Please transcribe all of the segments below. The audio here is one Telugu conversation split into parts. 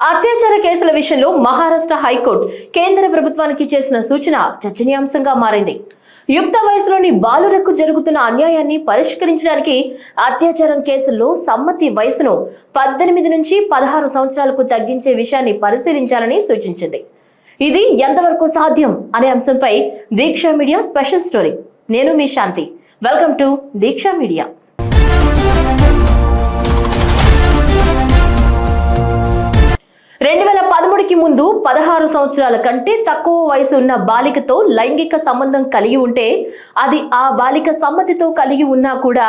అత్యాచార కేసుల విషయంలో మహారాష్ట్ర హైకోర్టు కేంద్ర ప్రభుత్వానికి చేసిన సూచన చర్చనీయాంశంగా మారింది. యుక్త వయసులోని బాలురకు జరుగుతున్న అన్యాయాన్ని పరిష్కరించడానికి అత్యాచారం కేసుల్లో సమ్మతి వయసును పద్దెనిమిది నుంచి పదహారు సంవత్సరాలకు తగ్గించే విషయాన్ని పరిశీలించాలని సూచించింది. ఇది ఎంతవరకు సాధ్యం అనే అంశంపై దీక్షా మీడియా స్పెషల్ స్టోరీ. నేను మీ Shanti. Welcome to Deeksha media. రెండు వేల పదమూడుకి ముందు పదహారు సంవత్సరాల కంటే తక్కువ వయసు ఉన్న బాలికతో లైంగిక సంబంధం కలిగి ఉంటే అది ఆ బాలిక సమ్మతితో కలిగి ఉన్నా కూడా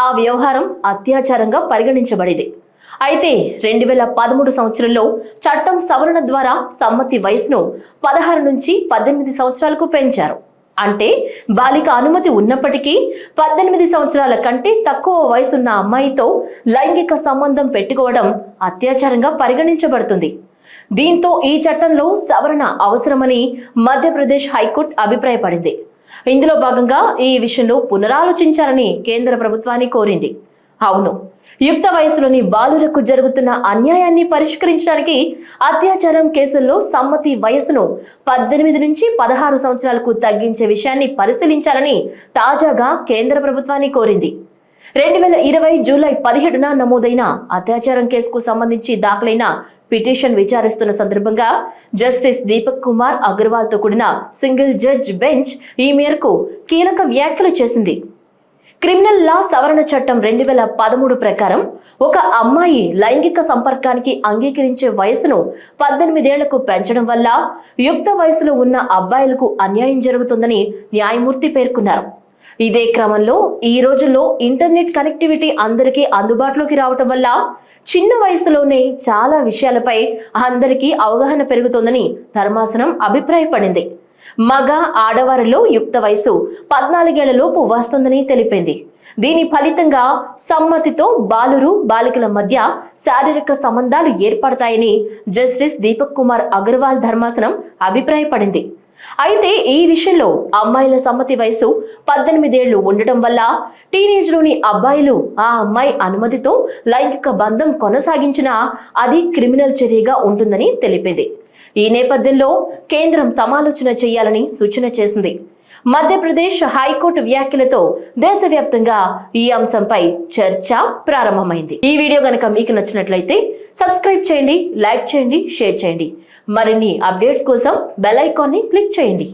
ఆ వ్యవహారం అత్యాచారంగా పరిగణించబడేది. అయితే రెండు వేల పదమూడు సంవత్సరంలో చట్టం సవరణ ద్వారా సమ్మతి వయసును పదహారు నుంచి పద్దెనిమిది సంవత్సరాలకు పెంచారు. అంటే బాలిక అనుమతి ఉన్నప్పటికీ పద్దెనిమిది సంవత్సరాల కంటే తక్కువ వయసున్న అమ్మాయితో లైంగిక సంబంధం పెట్టుకోవడం అత్యాచారంగా పరిగణించబడుతుంది. దీంతో ఈ చట్టంలో సవరణ అవసరమని మధ్యప్రదేశ్ హైకోర్టు అభిప్రాయపడింది. ఇందులో భాగంగా ఈ విషయంలో పునరాలోచించాలని కేంద్ర ప్రభుత్వాన్ని కోరింది. అవును. యుక్త వయసులోని బాలురకు జరుగుతున్న అన్యాయాన్ని పరిష్కరించడానికి అత్యాచారం కేసుల్లో సమ్మతి వయసును పద్దెనిమిది నుంచి పదహారు సంవత్సరాలకు తగ్గించే విషయాన్ని పరిశీలించాలని తాజాగా కేంద్ర ప్రభుత్వాన్ని కోరింది. రెండు వేల ఇరవై జూలై పదిహేడున నమోదైన అత్యాచారం కేసుకు సంబంధించి దాఖలైన పిటిషన్ విచారిస్తున్న సందర్భంగా జస్టిస్ దీపక్ కుమార్ అగర్వాల్తో కూడిన సింగిల్ జడ్జ్ బెంచ్ ఈ మేరకు కీలక వ్యాఖ్యలు చేసింది. క్రిమినల్ లా సవరణ చట్టం రెండు వేల పదమూడు ప్రకారం ఒక అమ్మాయి లైంగిక సంపర్కానికి అంగీకరించే వయసును పద్దెనిమిదేళ్ళకు పెంచడం వల్ల యుక్త వయసులో ఉన్న అబ్బాయిలకు అన్యాయం జరుగుతుందని న్యాయమూర్తి పేర్కొన్నారు. ఇదే క్రమంలో ఈ రోజుల్లో ఇంటర్నెట్ కనెక్టివిటీ అందరికీ అందుబాటులోకి రావటం వల్ల చిన్న వయసులోనే చాలా విషయాలపై అందరికీ అవగాహన పెరుగుతోందని ధర్మాసనం అభిప్రాయపడింది. మగ ఆడవారిలో యుక్త వయసు పద్నాలుగేళ్ళలోపు వస్తుందని తెలిపింది. దీని ఫలితంగా సమ్మతితో బాలురు బాలికల మధ్య శారీరక సంబంధాలు ఏర్పడతాయని జస్టిస్ దీపక్ కుమార్ అగర్వాల్ ధర్మాసనం అభిప్రాయపడింది. అయితే ఈ విషయంలో అమ్మాయిల సమ్మతి వయసు పద్దెనిమిదేళ్ళు ఉండటం వల్ల టీనేజ్లోని అబ్బాయిలు ఆ అమ్మాయి అనుమతితో లైంగిక బంధం కొనసాగించినా అది క్రిమినల్ చర్యగా ఉంటుందని తెలిపింది. ఈ నేపథ్యంలో కేంద్రం సమాలోచన చేయాలని సూచన చేసింది. మధ్యప్రదేశ్ హైకోర్టు వ్యాఖ్యలతో దేశవ్యాప్తంగా ఈ అంశంపై చర్చ ప్రారంభమైంది. ఈ వీడియో కనుక మీకు నచ్చినట్లయితే సబ్స్క్రైబ్ చేయండి లైక్ చేయండి షేర్ చేయండి. మరిన్ని అప్డేట్స్ కోసం బెల్ ఐకాన్ని క్లిక్ చేయండి.